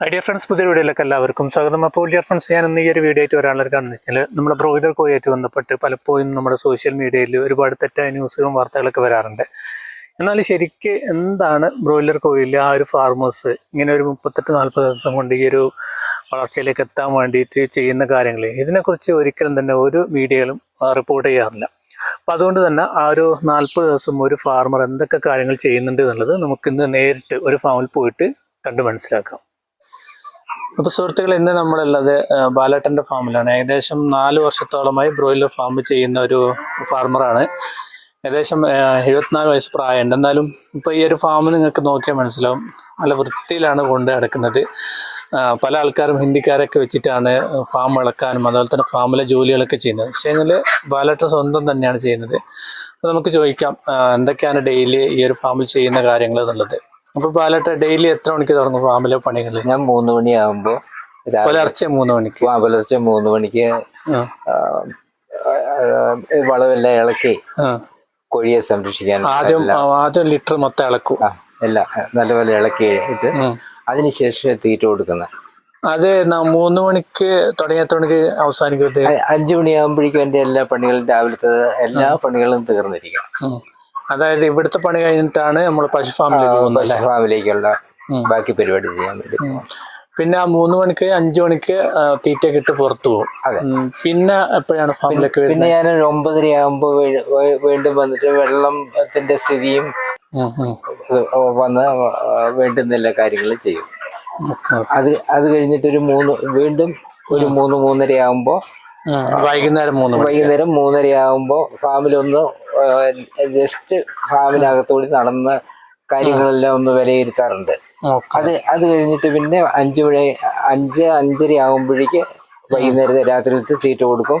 Idea friends പുതിയ വീഡിയോയിലേക്ക് എല്ലാവർക്കും സ്വാഗതം. അപ്പോൾ ഡിയർ ഫ്രണ്ട്സ് ഞാൻ ഇന്ന് ഈ ഒരു വീഡിയോ ആയിട്ട് ഒരാളെ വെച്ചാൽ നമ്മുടെ ബ്രോയിലർ കോയായിട്ട് ബന്ധപ്പെട്ട് പലപ്പോഴും നമ്മുടെ സോഷ്യൽ മീഡിയയിൽ ഒരുപാട് തെറ്റായ ന്യൂസുകളും വാർത്തകളൊക്കെ വരാറുണ്ട്. എന്നാൽ ശരിക്ക് എന്താണ് ബ്രോയിലർ കോയിലിൽ ആ ഒരു ഫാർമേഴ്സ് ഇങ്ങനെ ഒരു മുപ്പത്തെട്ട് നാൽപ്പത് ദിവസം കൊണ്ട് ഈ ഒരു വളർച്ചയിലേക്ക് എത്താൻ വേണ്ടിയിട്ട് ചെയ്യുന്ന കാര്യങ്ങൾ? ഇതിനെക്കുറിച്ച് ഒരിക്കലും തന്നെ ഒരു മീഡിയകളും റിപ്പോർട്ട് ചെയ്യാറില്ല. അപ്പം അതുകൊണ്ട് തന്നെ ആ ഒരു നാൽപ്പത് ദിവസം ഒരു ഫാർമർ എന്തൊക്കെ കാര്യങ്ങൾ ചെയ്യുന്നുണ്ട് എന്നുള്ളത് നമുക്കിന്ന് നേരിട്ട് ഒരു ഫാമിൽ പോയിട്ട് കണ്ട് മനസ്സിലാക്കാം. അപ്പോൾ സുഹൃത്തുക്കൾ ഇന്ന് നമ്മളുള്ളത് ബാലട്ടന്റെ ഫാമിലാണ്. ഏകദേശം നാല് വർഷത്തോളമായി ബ്രോയിലർ ഫാം ചെയ്യുന്ന ഒരു ഫാർമറാണ്. ഏകദേശം എഴുപത്തിനാല് വയസ്സ് പ്രായമുണ്ട്. എന്നാലും ഇപ്പോൾ ഈ ഒരു ഫാം നിങ്ങൾക്ക് നോക്കിയാൽ മനസ്സിലാവും. നല്ല വൃത്തിയിലാണ് കൊണ്ട് നടക്കുന്നത്. പല ആൾക്കാരും ഹിന്ദിക്കാരൊക്കെ വെച്ചിട്ടാണ് ഫാം ഇളക്കാനും അതുപോലെ തന്നെ ഫാമിലെ ജോലികളൊക്കെ ചെയ്യുന്നത്. പക്ഷേ എങ്കിൽ ബാലട്ട സ്വന്തം തന്നെയാണ് ചെയ്യുന്നത്. അപ്പോൾ നമുക്ക് ചോദിക്കാം എന്തൊക്കെയാണ് ഡെയിലി ഈ ഒരു ഫാമിൽ ചെയ്യുന്ന കാര്യങ്ങൾ എന്നുള്ളത്? അപ്പോൾ പാലട്ട ഡെയിലി എത്ര മണിക്ക് തുടങ്ങും ഫാമിലെ പണികൾ ഞാൻ മൂന്ന് മണിയാകുമ്പോ പുലർച്ചെ മൂന്ന് മണിക്ക്. ആ, പുലർച്ചെ മൂന്ന് മണിക്ക് വളമെല്ലാം ഇളക്കി. കോഴിയെ സംരക്ഷിക്കാൻ ആദ്യം ആദ്യം ലിറ്റർ മൊത്തം ഇളക്കും. അല്ല നല്ലപോലെ ഇളക്കി അതിനുശേഷം തീറ്റ കൊടുക്കുന്നത്. അത് മൂന്ന് മണിക്ക് തുടങ്ങിയ എത്ര മണിക്ക് അവസാനിക്കും അഞ്ചു മണിയാകുമ്പോഴേക്കും എന്റെ എല്ലാ പണികളും രാവിലത്തെ എല്ലാ പണികളും തീർന്നിരിക്കും ഉം. അതായത് ഇവിടുത്തെ പണി കഴിഞ്ഞിട്ടാണ് നമ്മൾ പശു ഫാമിലേക്ക് പോകുന്നത് അല്ലേ? ഫാമിലേക്കുള്ള ബാക്കി പരിപാടി ചെയ്യാൻ വേണ്ടി പിന്നെ ആ മൂന്ന് മണിക്ക് അഞ്ചു മണിക്ക് തീറ്റ തീറ്റയൊക്കെ ഇട്ട് പുറത്തു പോകും. പിന്നെ എപ്പോഴാണ് ഫാമിലേക്ക് വരുന്നത്? പിന്നെ ഞാൻ ഒമ്പതര ആകുമ്പോൾ വീണ്ടും വന്നിട്ട് വെള്ളത്തിന്റെ സ്ഥിതിയും വന്ന് വേണ്ടുന്ന എല്ലാ കാര്യങ്ങളും ചെയ്യും. അത് അത് കഴിഞ്ഞിട്ട് ഒരു മൂന്ന് വീണ്ടും ഒരു മൂന്ന് മൂന്നര ആകുമ്പോൾ ഉം. വൈകുന്നേരം മൂന്ന് വൈകുന്നേരം മൂന്നര ആകുമ്പോൾ ഫാമിലൊന്ന് ജസ്റ്റ് ഫാമിനകത്തുകൂടി നടന്ന കാര്യങ്ങളെല്ലാം ഒന്ന് വിലയിരുത്താറുണ്ട്. അത് അത് കഴിഞ്ഞിട്ട് പിന്നെ അഞ്ചു മണി അഞ്ച് അഞ്ചര ആകുമ്പോഴേക്ക് വൈകുന്നേരത്തെ രാത്രിയിലത്തെ തീറ്റ കൊടുക്കും.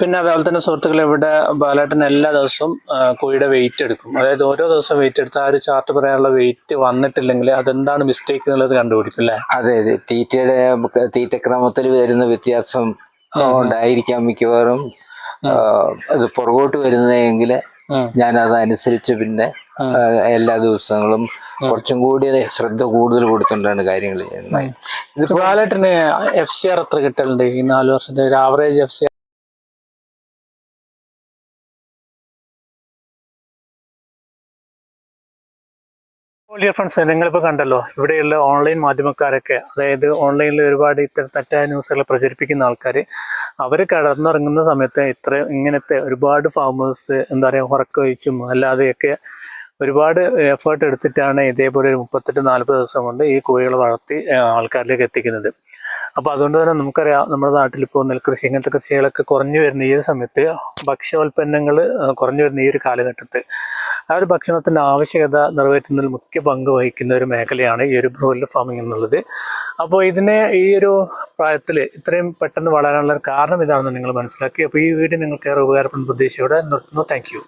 പിന്നെ അതുപോലെ തന്നെ സുഹൃത്തുക്കൾ ഇവിടെ ബാലേട്ടൻ എല്ലാ ദിവസവും കോഴിയുടെ വെയിറ്റ് എടുക്കും. അതായത് ഓരോ ദിവസം വെയിറ്റ് എടുത്ത് ആ ഒരു ചാർട്ട് പറയാനുള്ള വെയിറ്റ് വന്നിട്ടില്ലെങ്കിൽ അതെന്താണ് മിസ്റ്റേക്ക് എന്നുള്ളത് കണ്ടുപിടിക്കും അല്ലേ? അതെ അതെ. തീറ്റയുടെ തീറ്റക്രമത്തിൽ വരുന്ന വ്യത്യാസം ഉണ്ടായിരിക്കാം മിക്കവാറും. ഇത് അത് പുറകോട്ട് വരുന്നതെങ്കിൽ. ഞാൻ അതനുസരിച്ച് പിന്നെ എല്ലാ ദിവസങ്ങളും കുറച്ചും കൂടി ശ്രദ്ധ കൂടുതൽ കൊടുത്തുകൊണ്ടാണ് കാര്യങ്ങൾ ചെയ്യുന്നത്. ബാലേട്ടന് എഫ് സി ആർ എത്ര കിട്ടലുണ്ട്? ഈ നാല് വർഷത്തെ ഒരു average F C dear friends നിങ്ങളിപ്പോൾ കണ്ടല്ലോ ഇവിടെയുള്ള ഓൺലൈൻ മാധ്യമക്കാരൊക്കെ അതായത് ഓൺലൈനിൽ ഒരുപാട് ഇത്തരം തെറ്റായ ന്യൂസുകൾ പ്രചരിപ്പിക്കുന്ന ആൾക്കാർ അവർ കടന്നിറങ്ങുന്ന സമയത്ത് ഇത്ര ഇങ്ങനത്തെ ഒരുപാട് ഫാമേഴ്സ് എന്താ പറയുക ഉറക്കൊഴിച്ചും അല്ലാതെയൊക്കെ ഒരുപാട് എഫേർട്ട് എടുത്തിട്ടാണ് ഇതേപോലെ ഒരു മുപ്പത്തെട്ട് നാൽപ്പത് ദിവസം കൊണ്ട് ഈ കോഴികളെ വളർത്തി ആൾക്കാരിലേക്ക് എത്തിക്കുന്നത്. അപ്പോൾ അതുകൊണ്ട് തന്നെ നമുക്കറിയാം നമ്മുടെ നാട്ടിൽ ഇപ്പോൾ നെൽകൃഷി ഇങ്ങനത്തെ കൃഷികളൊക്കെ കുറഞ്ഞു വരുന്ന ഈ ഒരു സമയത്ത് ഭക്ഷ്യോൽപ്പന്നങ്ങൾ കുറഞ്ഞു വരുന്ന ഈ ഒരു കാലഘട്ടത്തിൽ ആ ഒരു ഭക്ഷണത്തിന്റെ ആവശ്യകത നിറവേറ്റുന്നതിൽ മുഖ്യ പങ്ക് വഹിക്കുന്ന ഒരു മേഖലയാണ് ഈ ഒരു ബ്രോയിലർ ഫാമിംഗ് എന്നുള്ളത്. അപ്പോൾ ഇതിനെ ഈ ഒരു പ്രായത്തിൽ ഇത്രയും പെട്ടെന്ന് വളരാനുള്ള കാരണം ഇതാണെന്ന് നിങ്ങൾ മനസ്സിലാക്കി. അപ്പോൾ ഈ വീഡിയോ നിങ്ങൾക്ക് ഏറെ ഉപകാരപ്പെടുന്ന പ്രതീക്ഷയോടെ നിർത്തുന്നു. താങ്ക്